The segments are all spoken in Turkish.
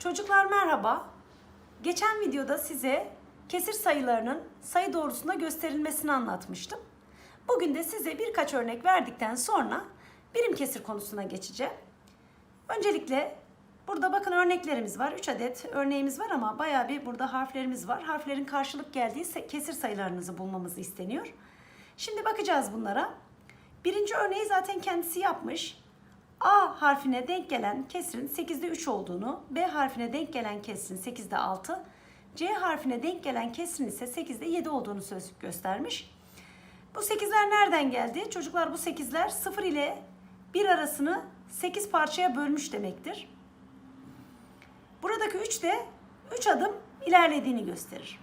Çocuklar merhaba. Geçen videoda size kesir sayılarının sayı doğrusunda gösterilmesini anlatmıştım. Bugün de size birkaç örnek verdikten sonra birim kesir konusuna geçeceğim. Öncelikle burada bakın örneklerimiz var. 3 adet örneğimiz var ama bayağı bir burada harflerimiz var. Harflerin karşılık geldiği kesir sayılarınızı bulmamızı isteniyor. Şimdi bakacağız bunlara. Birinci örneği zaten kendisi yapmış. A harfine denk gelen kesrin 8'de 3 olduğunu, B harfine denk gelen kesrin 8'de 6, C harfine denk gelen kesrin ise 8'de 7 olduğunu söz göstermiş. Bu 8'ler nereden geldi? Çocuklar bu 8'ler 0 ile 1 arasını 8 parçaya bölmüş demektir. Buradaki 3 de 3 adım ilerlediğini gösterir.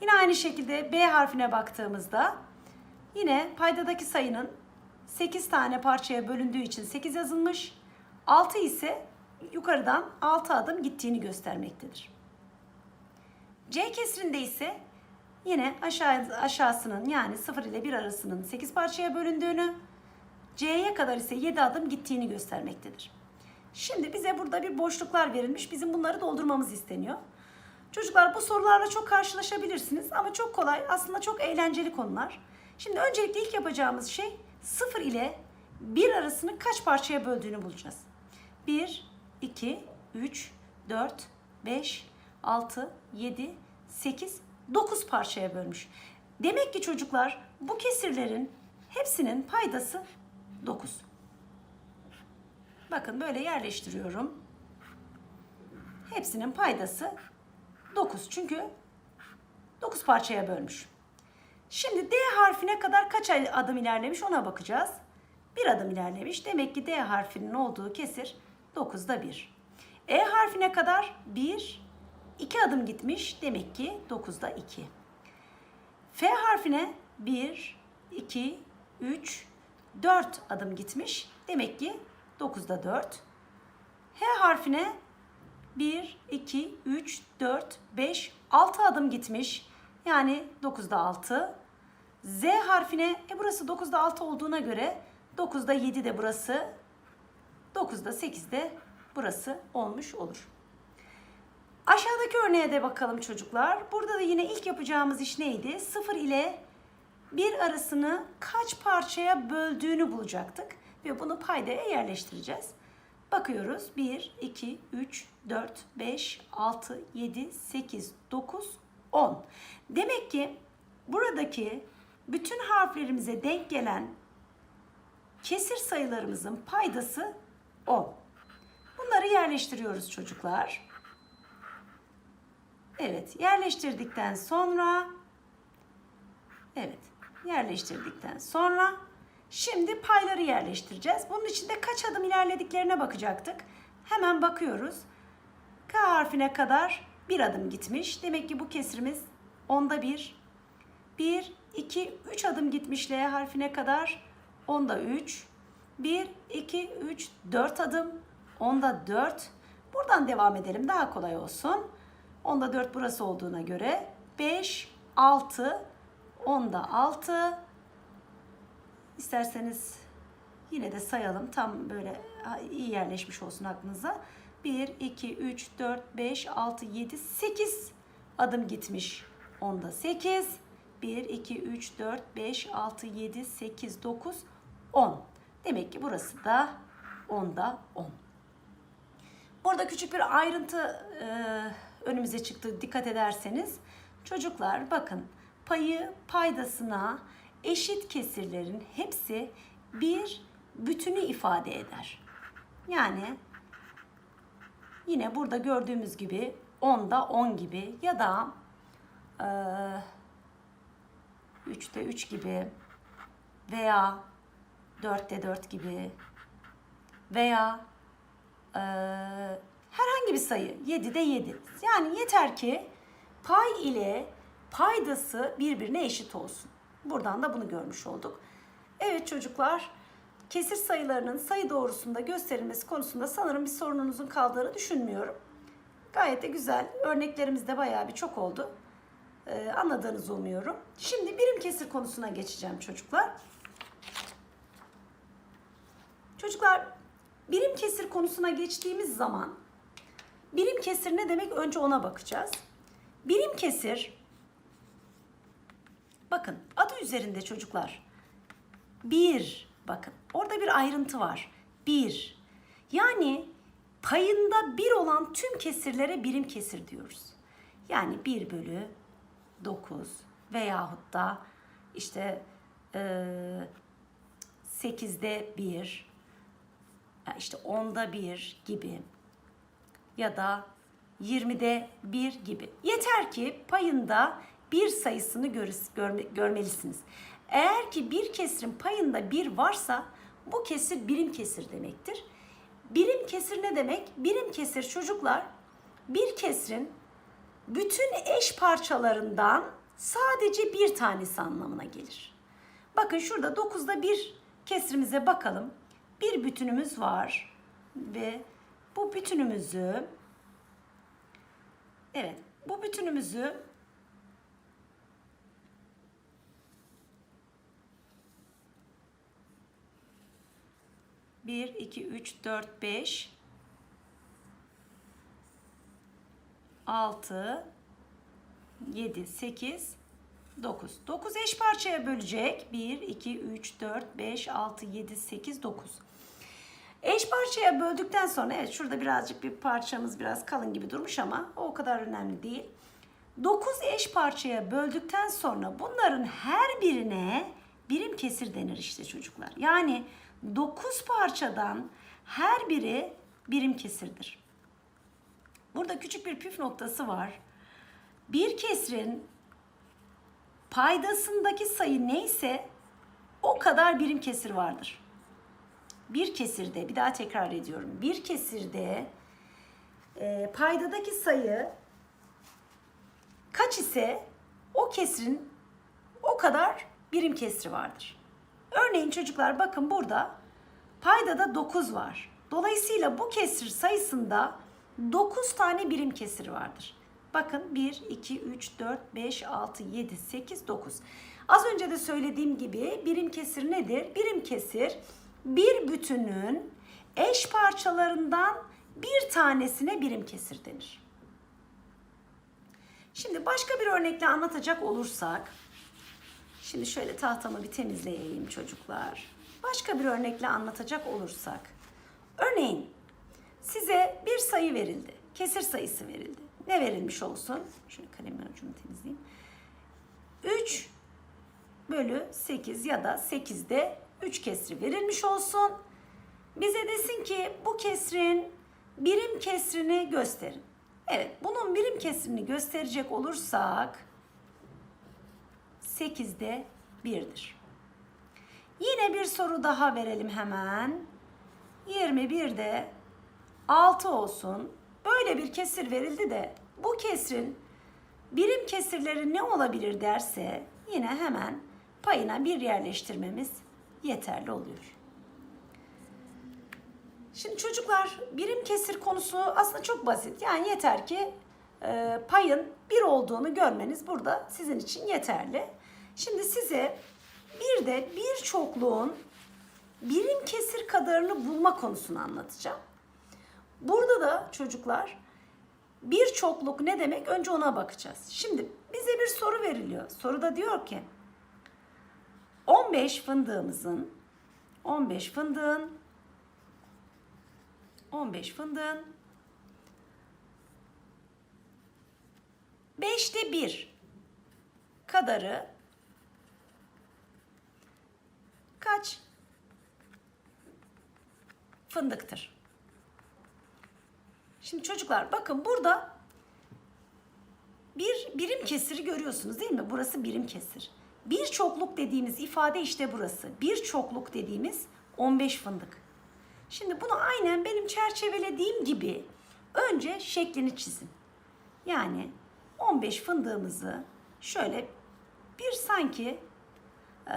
Yine aynı şekilde B harfine baktığımızda yine paydadaki sayının 8 tane parçaya bölündüğü için 8 yazılmış. 6 ise yukarıdan 6 adım gittiğini göstermektedir. C kesrinde ise yine aşağı, aşağısının yani 0 ile 1 arasının 8 parçaya bölündüğünü, C'ye kadar ise 7 adım gittiğini göstermektedir. Şimdi bize burada bir boşluklar verilmiş. Bizim bunları doldurmamız isteniyor. Çocuklar bu sorularla çok karşılaşabilirsiniz ama çok kolay. Aslında çok eğlenceli konular. Şimdi öncelikle ilk yapacağımız şey 0 ile 1 arasını kaç parçaya böldüğünü bulacağız. 1, 2, 3, 4, 5, 6, 7, 8, 9 parçaya bölmüş. Demek ki çocuklar bu kesirlerin hepsinin paydası 9. Bakın böyle yerleştiriyorum. Hepsinin paydası 9. Çünkü 9 parçaya bölmüş. Şimdi D harfine kadar kaç adım ilerlemiş ona bakacağız. Bir adım ilerlemiş. Demek ki D harfinin olduğu kesir 9'da 1. E harfine kadar 1, 2 adım gitmiş. Demek ki 9'da 2. F harfine 1, 2, 3, 4 adım gitmiş. Demek ki 9'da 4. H harfine 1, 2, 3, 4, 5, 6 adım gitmiş. Yani 9'da 6. Z harfine, e burası 9'da 6 olduğuna göre 9'da 7 de burası, 9'da 8 de burası olmuş olur. Aşağıdaki örneğe de bakalım çocuklar. Burada da yine ilk yapacağımız iş neydi? 0 ile 1 arasını kaç parçaya böldüğünü bulacaktık. Ve bunu paydaya yerleştireceğiz. Bakıyoruz. 1, 2, 3, 4, 5, 6, 7, 8, 9, 10. Demek ki buradaki bütün harflerimize denk gelen kesir sayılarımızın paydası 10. Bunları yerleştiriyoruz çocuklar. Evet, yerleştirdikten sonra Evet, yerleştirdikten sonra şimdi payları yerleştireceğiz. Bunun için de kaç adım ilerlediklerine bakacaktık. Hemen bakıyoruz. K harfine kadar bir adım gitmiş. Demek ki bu kesrimiz onda bir. 1, 2, 3 adım gitmiş L harfine kadar. Onda 3. 1, 2, 3, 4 adım. Onda 4. Buradan devam edelim daha kolay olsun. Onda 4 burası olduğuna göre 5, 6, onda 6. İsterseniz yine de sayalım. Tam böyle iyi yerleşmiş olsun aklınıza. 1, 2, 3, 4, 5, 6, 7, 8 adım gitmiş. Onda 8. 1, 2, 3, 4, 5, 6, 7, 8, 9, 10. Demek ki burası da onda 10. Burada küçük bir ayrıntı e, önümüze çıktı. Dikkat ederseniz çocuklar bakın payı paydasına eşit kesirlerin hepsi bir bütünü ifade eder. Yani yine burada gördüğümüz gibi 10'da 10 gibi ya da e, 3'te 3 gibi veya 4'te 4 gibi veya e, herhangi bir sayı 7'de 7. Yani yeter ki pay ile paydası birbirine eşit olsun. Buradan da bunu görmüş olduk. Evet çocuklar, kesir sayılarının sayı doğrusunda gösterilmesi konusunda sanırım bir sorununuzun kaldığını düşünmüyorum. Gayet de güzel. Örneklerimiz de bayağı bir çok oldu. Ee, anladığınızı umuyorum. Şimdi birim kesir konusuna geçeceğim çocuklar. Çocuklar, birim kesir konusuna geçtiğimiz zaman Birim kesir ne demek? Önce ona bakacağız. Birim kesir bakın adı üzerinde çocuklar. Bir bakın orada bir ayrıntı var. Bir yani payında bir olan tüm kesirlere birim kesir diyoruz. Yani 1 bölü 9 veyahut da işte eee 8'de 1 ya işte 10'da 1 gibi ya da 20'de 1 gibi. Yeter ki payında bir sayısını görüs- görme- görmelisiniz. Eğer ki bir kesirin payında bir varsa bu kesir birim kesir demektir. Birim kesir ne demek? Birim kesir çocuklar bir kesirin bütün eş parçalarından sadece bir tanesi anlamına gelir. Bakın şurada 9'da bir kesrimize bakalım. Bir bütünümüz var ve bu bütünümüzü evet bu bütünümüzü bir, iki, üç, dört, beş, altı, 7, 8, 9. 9 eş parçaya bölecek. 1, 2, 3, 4, 5, 6, 7, 8, 9. Eş parçaya böldükten sonra evet şurada birazcık bir parçamız biraz kalın gibi durmuş ama o kadar önemli değil. 9 eş parçaya böldükten sonra bunların her birine birim kesir denir işte çocuklar. Yani 9 parçadan her biri birim kesirdir. Burada küçük bir püf noktası var. Bir kesrin paydasındaki sayı neyse o kadar birim kesir vardır. Bir kesirde, bir daha tekrar ediyorum. Bir kesirde e, paydadaki sayı kaç ise o kesrin o kadar birim kesri vardır. Örneğin çocuklar bakın burada paydada 9 var. Dolayısıyla bu kesir sayısında 9 tane birim kesir vardır. Bakın 1, 2, 3, 4, 5, 6, 7, 8, 9. Az önce de söylediğim gibi birim kesir nedir? Birim kesir bir bütünün eş parçalarından bir tanesine birim kesir denir. Şimdi başka bir örnekle anlatacak olursak, şimdi şöyle tahtamı bir temizleyeyim çocuklar. Başka bir örnekle anlatacak olursak, örneğin size bir sayı verildi, kesir sayısı verildi. Ne verilmiş olsun? Şöyle kalemin ucunu temizleyeyim. 3 bölü 8 ya da 8'de 3 kesri verilmiş olsun. Bize desin ki bu kesrin birim kesrini gösterin. Evet bunun birim kesrini gösterecek olursak 8'de 1'dir. Yine bir soru daha verelim hemen. 21'de 6 olsun. Böyle bir kesir verildi de bu kesrin birim kesirleri ne olabilir derse yine hemen payına bir yerleştirmemiz yeterli oluyor. Şimdi çocuklar birim kesir konusu aslında çok basit. Yani yeter ki e, payın bir olduğunu görmeniz burada sizin için yeterli. Şimdi size bir de bir çokluğun birim kesir kadarını bulma konusunu anlatacağım. Burada da çocuklar bir çokluk ne demek? Önce ona bakacağız. Şimdi bize bir soru veriliyor. Soruda diyor ki 15 fındığımızın 15 fındığın 15 fındığın 5'te 1 kadarı kaç fındıktır? Şimdi çocuklar bakın burada bir birim kesiri görüyorsunuz değil mi? Burası birim kesir. Bir çokluk dediğimiz ifade işte burası. Bir çokluk dediğimiz 15 fındık. Şimdi bunu aynen benim çerçevelediğim gibi önce şeklini çizin. Yani 15 fındığımızı şöyle bir sanki e,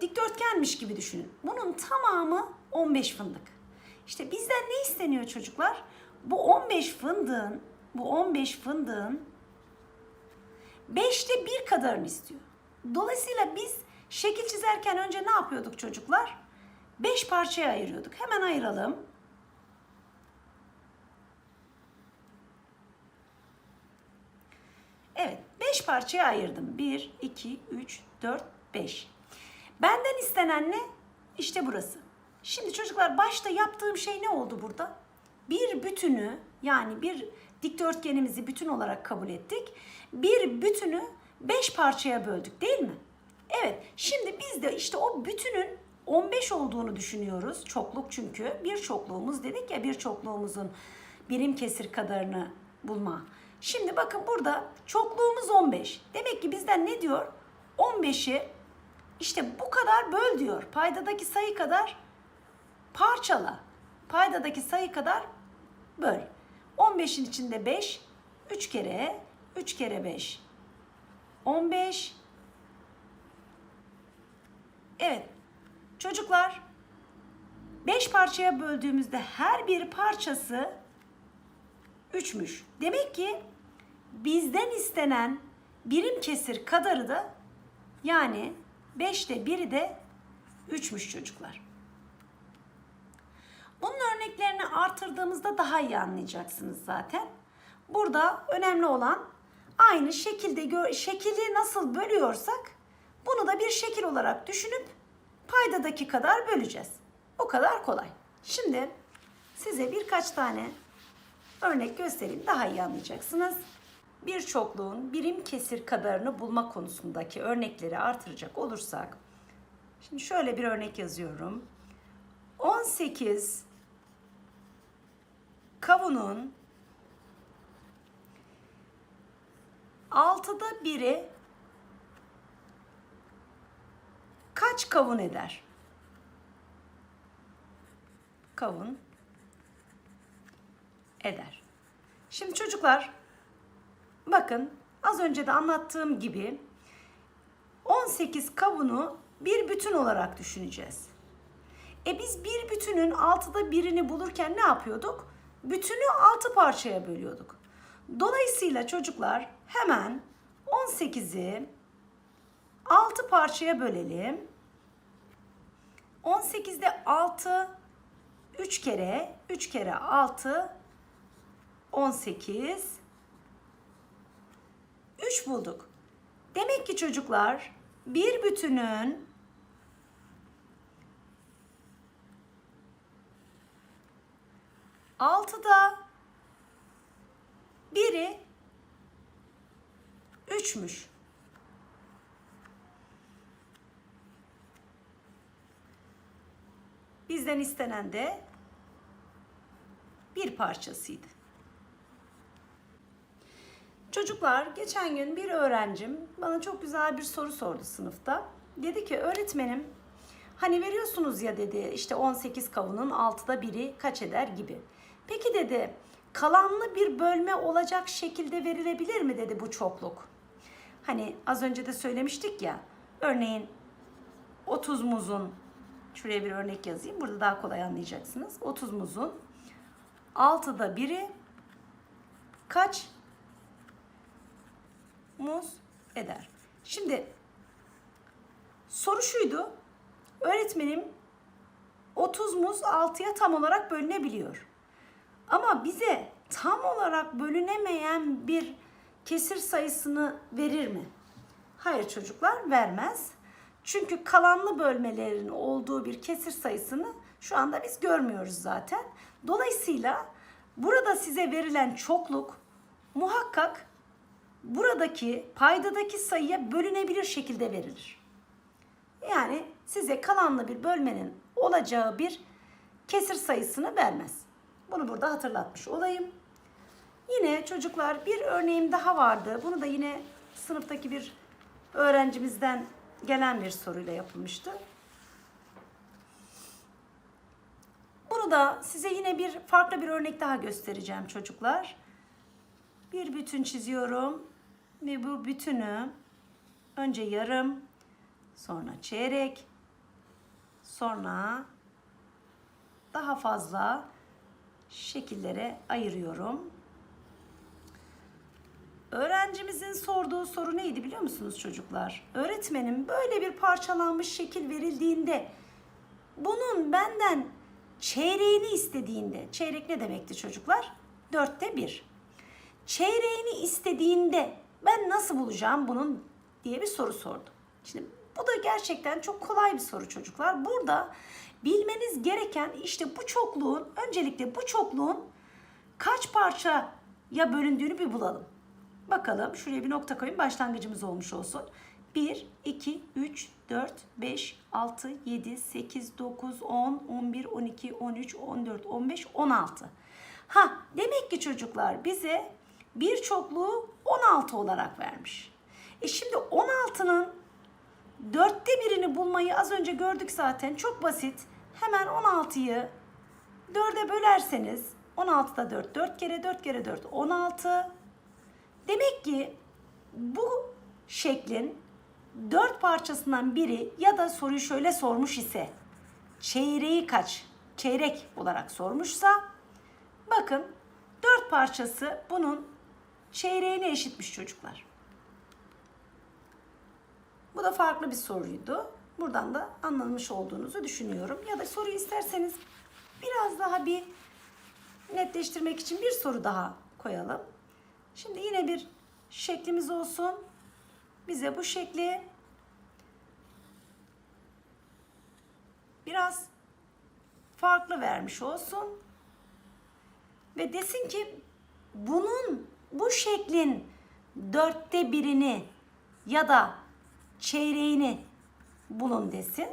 dikdörtgenmiş gibi düşünün. Bunun tamamı 15 fındık. İşte bizden ne isteniyor çocuklar? bu 15 fındığın bu 15 fındığın 5'te 1 kadarını istiyor. Dolayısıyla biz şekil çizerken önce ne yapıyorduk çocuklar? 5 parçaya ayırıyorduk. Hemen ayıralım. Evet, 5 parçaya ayırdım. 1, 2, 3, 4, 5. Benden istenen ne? İşte burası. Şimdi çocuklar başta yaptığım şey ne oldu burada? Bir bütünü yani bir dikdörtgenimizi bütün olarak kabul ettik. Bir bütünü 5 parçaya böldük değil mi? Evet. Şimdi biz de işte o bütünün 15 olduğunu düşünüyoruz. Çokluk çünkü. Bir çokluğumuz dedik ya bir çokluğumuzun birim kesir kadarını bulma. Şimdi bakın burada çokluğumuz 15. Demek ki bizden ne diyor? 15'i işte bu kadar böl diyor. Paydadaki sayı kadar parçala. Paydadaki sayı kadar böl. 15'in içinde 5, 3 kere, 3 kere 5. 15. Evet. Çocuklar 5 parçaya böldüğümüzde her bir parçası 3'müş. Demek ki bizden istenen birim kesir kadarı da yani 5'te biri de 3'müş çocuklar. Bunun örneklerini artırdığımızda daha iyi anlayacaksınız zaten. Burada önemli olan aynı şekilde şekili nasıl bölüyorsak bunu da bir şekil olarak düşünüp paydadaki kadar böleceğiz. O kadar kolay. Şimdi size birkaç tane örnek göstereyim daha iyi anlayacaksınız. Bir çokluğun birim kesir kadarını bulma konusundaki örnekleri artıracak olursak şimdi şöyle bir örnek yazıyorum. 18 kavunun altıda biri kaç kavun eder? Kavun eder. Şimdi çocuklar bakın az önce de anlattığım gibi 18 kavunu bir bütün olarak düşüneceğiz. E biz bir bütünün altıda birini bulurken ne yapıyorduk? Bütünü altı parçaya bölüyorduk. Dolayısıyla çocuklar hemen 18'i 6 parçaya bölelim. 18'de 6 3 kere 3 kere 6 18 3 bulduk. Demek ki çocuklar bir bütünün altıda biri üçmüş. Bizden istenen de bir parçasıydı. Çocuklar geçen gün bir öğrencim bana çok güzel bir soru sordu sınıfta. Dedi ki öğretmenim hani veriyorsunuz ya dedi işte 18 kavunun 6'da biri kaç eder gibi. Peki dedi kalanlı bir bölme olacak şekilde verilebilir mi dedi bu çokluk. Hani az önce de söylemiştik ya örneğin 30 muzun şuraya bir örnek yazayım burada daha kolay anlayacaksınız. 30 muzun 6'da biri kaç muz eder. Şimdi soru şuydu. Öğretmenim 30 muz 6'ya tam olarak bölünebiliyor. Ama bize tam olarak bölünemeyen bir kesir sayısını verir mi? Hayır çocuklar vermez. Çünkü kalanlı bölmelerin olduğu bir kesir sayısını şu anda biz görmüyoruz zaten. Dolayısıyla burada size verilen çokluk muhakkak buradaki paydadaki sayıya bölünebilir şekilde verilir. Yani size kalanlı bir bölmenin olacağı bir kesir sayısını vermez. Bunu burada hatırlatmış olayım. Yine çocuklar bir örneğim daha vardı. Bunu da yine sınıftaki bir öğrencimizden gelen bir soruyla yapılmıştı. Bunu da size yine bir farklı bir örnek daha göstereceğim çocuklar. Bir bütün çiziyorum ve bu bütünü önce yarım, sonra çeyrek, sonra daha fazla şekillere ayırıyorum. Öğrencimizin sorduğu soru neydi biliyor musunuz çocuklar? Öğretmenim böyle bir parçalanmış şekil verildiğinde bunun benden çeyreğini istediğinde, çeyrek ne demekti çocuklar? Dörtte bir. Çeyreğini istediğinde ben nasıl bulacağım bunun diye bir soru sordum. Şimdi bu da gerçekten çok kolay bir soru çocuklar. Burada bilmeniz gereken işte bu çokluğun öncelikle bu çokluğun kaç parçaya bölündüğünü bir bulalım. Bakalım şuraya bir nokta koyayım başlangıcımız olmuş olsun. 1, 2, 3, 4, 5, 6, 7, 8, 9, 10, 11, 12, 13, 14, 15, 16. Ha demek ki çocuklar bize bir çokluğu 16 olarak vermiş. E şimdi 16'nın dörtte birini bulmayı az önce gördük zaten. Çok basit. Hemen 16'yı 4'e bölerseniz 16'da 4, 4 kere 4 kere 4, 16. Demek ki bu şeklin dört parçasından biri ya da soruyu şöyle sormuş ise çeyreği kaç? Çeyrek olarak sormuşsa bakın dört parçası bunun çeyreğine eşitmiş çocuklar. Bu da farklı bir soruydu. Buradan da anlamış olduğunuzu düşünüyorum. Ya da soruyu isterseniz biraz daha bir netleştirmek için bir soru daha koyalım. Şimdi yine bir şeklimiz olsun. Bize bu şekli biraz farklı vermiş olsun. Ve desin ki bunun bu şeklin dörtte birini ya da çeyreğini bulun desin.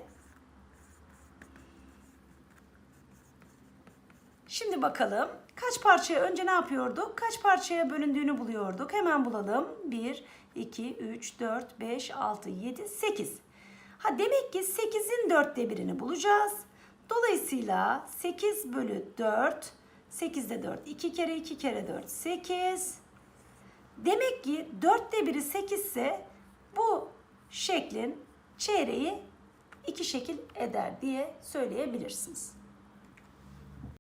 Şimdi bakalım kaç parçaya önce ne yapıyorduk? Kaç parçaya bölündüğünü buluyorduk. Hemen bulalım. 1, 2, 3, 4, 5, 6, 7, 8. Ha demek ki 8'in dörtte birini bulacağız. Dolayısıyla 8 bölü 4, 8'de 4, 2 kere 2 kere 4, 8. Demek ki dörtte biri 8 ise bu şeklin çeyreği iki şekil eder diye söyleyebilirsiniz.